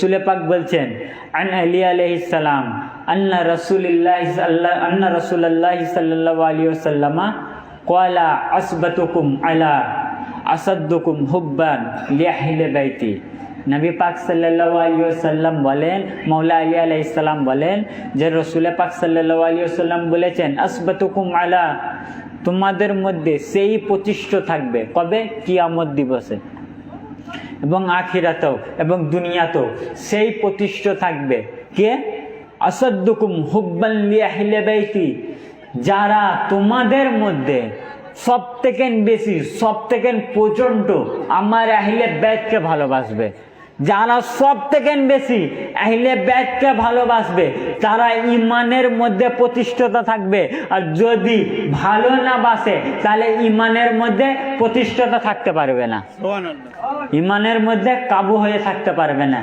রসুল পাক বলছেন, আন আলী আলহিসাল্লাম আন্না রসুলিল্লাহ আন্না রসুল্লাহ সাল্লাহ আলী সাল্লামা কয়লা আসবাতুকুম আলা আসাদ্দুকুম হুব্বান লিয়াহিলে বাইতি। নবী পাক সাল্লাহ আলী সাল্লাম বলেন মৌলা আলী আলাইসাল্লাম বলেন যে রসুল পাক সাল্লাহ আলী সাল্লাম বলেছেন, আসবাতুকুম আলা, তোমাদের মধ্যে সেই প্রতিষ্ঠ থাকবে কবে? কিয়ামত দিবসে। এবং আখিরাতেও এবং দুনিয়াতেও সেই প্রতিষ্ঠা থাকবে। কে? আসাদ্দুকুম হুব্বান লিয়াহিলে বাইতি। যারা তোমাদের মধ্যে সব থেকে বেশি সব থেকে প্রচণ্ড আমার আহিলে ব্যাগকে ভালোবাসবে। যারা সব থেকে বেশি আহলে ব্যাগকে ভালোবাসবে তারা ইমানের মধ্যে প্রতিষ্ঠতা থাকবে। আর যদি ভালো না বাসে তাহলে ইমানের মধ্যে প্রতিষ্ঠতা থাকতে পারবে না। ইমানের মধ্যে কাবু হয়ে থাকতে পারবে না।